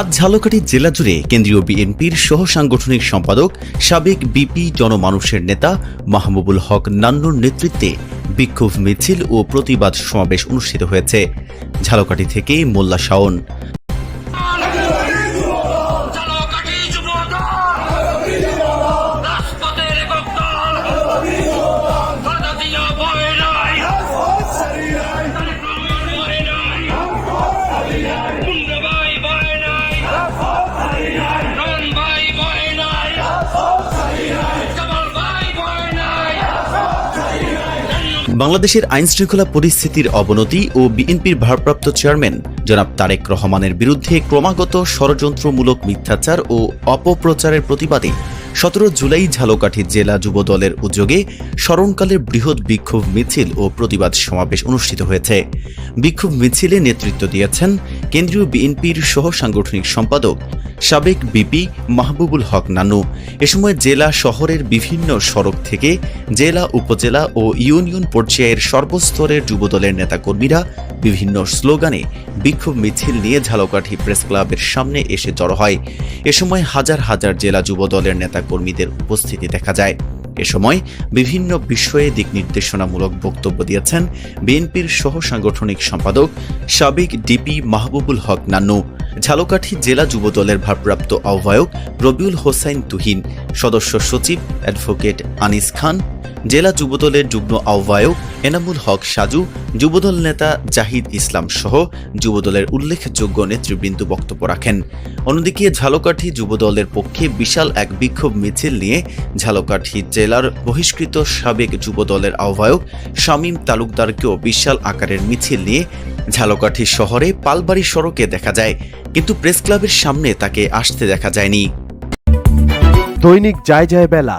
আজ ঝালকাঠি জেলা জুড়ে কেন্দ্রীয় বিএনপির সহ সাংগঠনিক সম্পাদক, সাবেক বিপি জনমানুষের নেতা মাহবুবুল হক নান্নুর নেতৃত্বে বিক্ষোভ মিছিল ও প্রতিবাদ সমাবেশ অনুষ্ঠিত হয়েছে। ঝালকাঠি থেকে মোল্লা শাওন। বাংলাদেশের আইন শৃঙ্খলা পরিস্থিতির অবনতি ও বিএনপির ভারপ্রাপ্ত চেয়ারম্যান জনাব তারেক রহমানের বিরুদ্ধে ক্রমাগত ষড়যন্ত্রমূলক মিথ্যাচার ও অপপ্রচারের প্রতিবাদে সতেরো জুলাই ঝালকাঠি জেলা যুব দলের উদ্যোগে স্মরণকালের বৃহৎ বিক্ষোভ মিছিল ও প্রতিবাদ সমাবেশ অনুষ্ঠিত হয়েছে। বিক্ষোভ মিছিলে নেতৃত্ব দিয়েছেন কেন্দ্রীয় বিএনপির সহ সাংগঠনিক সম্পাদক সাবেক বিপি মাহবুবুল হক নানু এ সময় জেলা শহরের বিভিন্ন সড়ক থেকে জেলা, উপজেলা ও ইউনিয়ন পর্যায়ের সর্বস্তরের যুবদলের নেতাকর্মীরা বিভিন্ন স্লোগানে বিক্ষোভ মিছিল নিয়ে ঝালকাঠি প্রেস ক্লাবের সামনে এসে জড়ো হয়। এ সময় হাজার হাজার জেলা যুবদলের নেতাকর্মীদের উপস্থিতি দেখা যায়। এ সময় বিভিন্ন বিষয়ে দিক নির্দেশনামূলক বক্তব্য দিয়েছেন বিএনপির সহ সাংগঠনিক সম্পাদক সাবেক ডিপি মাহবুবুল হক নান্নু, ঝালকাঠি জেলা যুবদলের ভারপ্রাপ্ত আহ্বায়ক রবিউল হোসাইন তুহিন, সদস্য সচিব অ্যাডভোকেট আনিস খান জেলা যুবদলের যুগ্ম আহ্বায়ক এনামুল হক সাজু, যুবদল নেতা জাহিদ ইসলাম সহ যুবদলের উল্লেখযোগ্য নেতৃবৃন্দ বক্তব্য রাখেন। অন্যদিকে ঝালকাঠি যুবদলের পক্ষে বিশাল এক বিক্ষোভ মিছিল নিয়ে ঝালকাঠি জেলার বহিষ্কৃত সাবেক যুবদলের আহ্বায়ক শামীম তালুকদারকেও বিশাল আকারের মিছিল নিয়ে ঝালকাঠি শহরে পালবাড়ি সড়কে দেখা যায়, কিন্তু প্রেস ক্লাবের সামনে তাকে আসতে দেখা যায়নি। দৈনিক যায় যায় বেলা